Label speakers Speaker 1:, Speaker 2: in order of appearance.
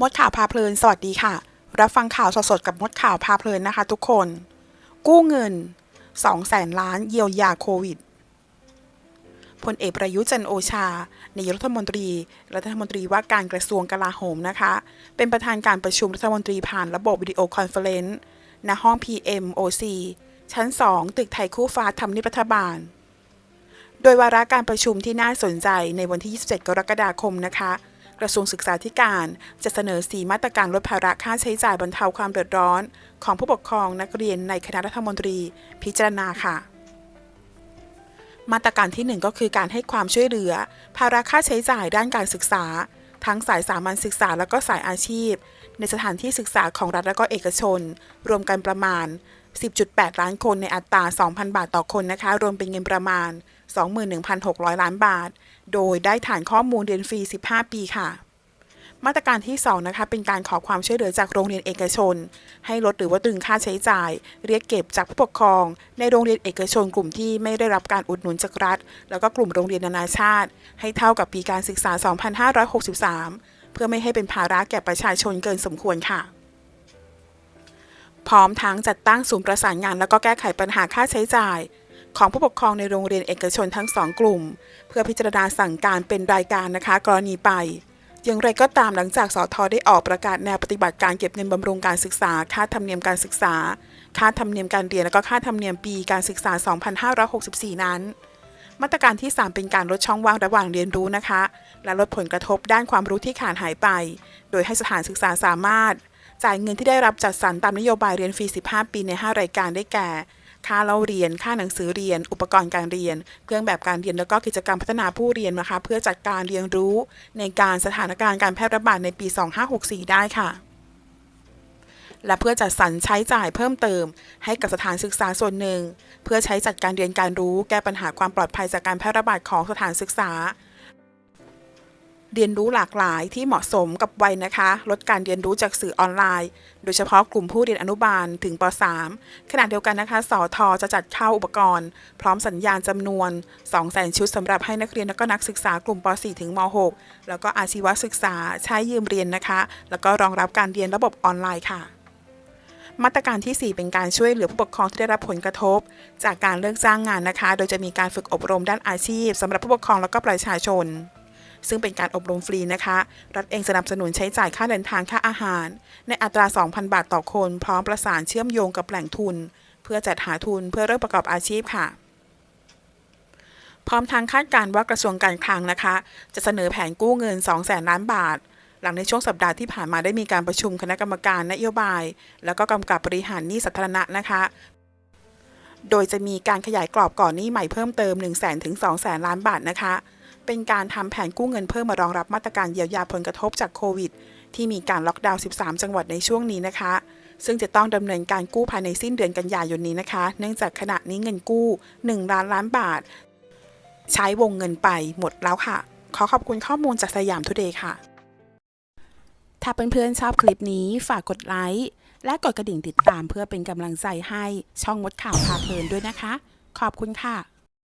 Speaker 1: มดข่าวพาเพลิน สวัสดีค่ะ รับฟังข่าวสดๆกับมดข่าวพาเพลินนะคะทุกคน กู้เงิน2แสนล้านเยียวยาโควิดพลเอกประยุจันโอชานายรัฐมนตรี รัฐมนตรีว่าการกระทรวงกลาโหมนะคะ เป็นประธานการประชุมรัฐมนตรีผ่านระบบวิดีโอคอนเฟอเรนซ์ณห้อง PMOC ชั้น 2 ตึกไทยคู่ฟ้าทำนิบรัฐบาล โดยวาระการประชุมที่น่าสนใจในวันที่ 27 กรกฎาคมนะคะ กระทรวงศึกษาธิการจะเสนอ 4 มาตรการลดภาระค่าใช้จ่ายบรรเทาความเดือดร้อน ของผู้ปกครองนักเรียนในคณะรัฐมนตรีพิจารณาค่ะ มาตรการทีหนึ่1 ก็คือการให้ความช่วยเหลือ ภาระค่าใช้จ่ายด้านการศึกษา ทั้งสายสามัญศึกษาและก็สายอาชีพ ในสถานที่ศึกษาของรัฐและก็เอกชน รวมกันประมาณ 10.8 ล้านคนในอัตรา 2,000 บาทต่อคนนะคะ รวมเป็นเงินประมาณ 21,600 ล้านบาท โดยได้ฐานข้อมูลเรียนฟรี 15 ปีค่ะ มาตรการที่ 2 นะคะ เป็นการขอความช่วยเหลือจากโรงเรียนเอกชน ให้ลดหรือว่าตรึงค่าใช้จ่าย เรียกเก็บจากผู้ปกครอง ในโรงเรียนเอกชนกลุ่มที่ไม่ได้รับการอุดหนุนจากรัฐ แล้วก็กลุ่มโรงเรียนนานาชาติ ให้เท่ากับปีการศึกษา 2563 เพื่อไม่ให้เป็นภาระแก่ประชาชนเกินสมควรค่ะพร้อมทั้งจัดตั้งศูนย์ประสานงาน แล้วก็แก้ไขปัญหาค่าใช้จ่าย ของผู้ปกครองในโรงเรียนเอกชนทั้งสองกลุ่ม เพื่อพิจารณาสั่งการเป็นรายการนะคะ กรณีไป อย่างไรก็ตามหลังจากสทได้ออกประกาศแนวปฏิบัติการเก็บเงินบำรุงการศึกษา ค่าธรรมเนียมการศึกษา ค่าธรรมเนียมการเรียน และก็ค่าธรรมเนียมปีการศึกษา 2564 นั้น มาตรการที่ 3 เป็นการลดช่องว่างระหว่างเรียนรู้นะคะ และลดผลกระทบด้านความรู้ที่ขาดหายไป โดยให้สถานศึกษาสามารถ จ่ายเงินที่ได้รับจัดสรรตามนโยบายเรียนฟรี 15 ปีใน 5 รายการได้แก่ ค่าเล่าเรียน ค่าหนังสือเรียน อุปกรณ์การเรียน เครื่องแบบการเรียนแล้วก็กิจกรรมพัฒนาผู้เรียนนะคะ เพื่อจัดการเรียนรู้ในการสถานการณ์การแพร่ระบาดในปี 2564 ได้ค่ะ และเพื่อจัดสรรใช้จ่ายเพิ่มเติม ให้กับสถานศึกษาส่วนหนึ่ง เพื่อใช้จัดการเรียนการรู้ แก้ปัญหาความปลอดภัยจากการแพร่ระบาดของสถานศึกษา เรียนรู้หลากหลายที่เหมาะสมกับวัยนะคะ ลดการเรียนรู้จากสื่อออนไลน์ โดยเฉพาะกลุ่มผู้เรียนอนุบาลถึงป .3 ขณะเดียวกันนะคะสอทอจะจัดเข้าอุปกรณ์ พร้อมสัญญาณจำนวน 200,000 ชุดสำหรับให้นักเรียนและก็นักศึกษากลุ่มป .4 ถึงม .6 แล้วก็อาชีวศึกษาใช้ยืมเรียนนะคะ แล้วก็รองรับการเรียนระบบออนไลน์ค่ะมาตรการที่ 4 เป็นการช่วยเหลือผู้ปกครองที่ได้รับผลกระทบ จากการเลิกจ้างงานนะคะ โดยจะมีการฝึกอบรมด้านอาชีพสำหรับผู้ปกครองแล้วก็ประชาชน ซึ่งเป็นการอบรมฟรีนะคะ รัฐเองสนับสนุนใช้จ่ายค่าเดินทางค่าอาหาร ในอัตรา 2,000 บาทต่อคน พร้อมประสานเชื่อมโยงกับแหล่งทุน เพื่อจัดหาทุนเพื่อเริ่มประกอบอาชีพค่ะพร้อมทางคาดการว่ากระทรวงการคลังนะคะ จะเสนอแผนกู้เงิน 2 0 0แสนล้านบาท หลังในช่วงสัปดาห์ที่ผ่านมาได้มีการประชุมคณะกรรมการนโยบาย แล้วก็กำกับบริหารหนี้สาธารณะนะคะ โดยจะมีการขยายกรอบก่อนหนี้ใหม่เพิ่มเติม 1 0 0 0 0 0ถึง2 0 0 0 0ล้านบาทนะคะ เป็นการทำแผนกู้เงินเพิ่มมารองรับมาตรการเยียวยาผลกระทบจากโควิด ที่มีการล็อกดาวน์ 13 จังหวัดในช่วงนี้นะคะ ซึ่งจะต้องดำเนินการกู้ภายในสิ้นเดือนกันยายนนี้นะคะ เนื่องจากขณะนี้เงินกู้ 1 ล้านล้านบาท ใช้วงเงินไปหมดแล้วค่ะ ขอขอบคุณข้อมูลจากสยามทุเดย์ค่ะ ถ้าเพื่อนๆชอบคลิปนี้ฝากกดไลค์และกดกระดิ่งติดตามเพื่อเป็นกำลังใจให้ช่องมดข่าวพาเพลินด้วยนะคะ ขอบคุณค่ะ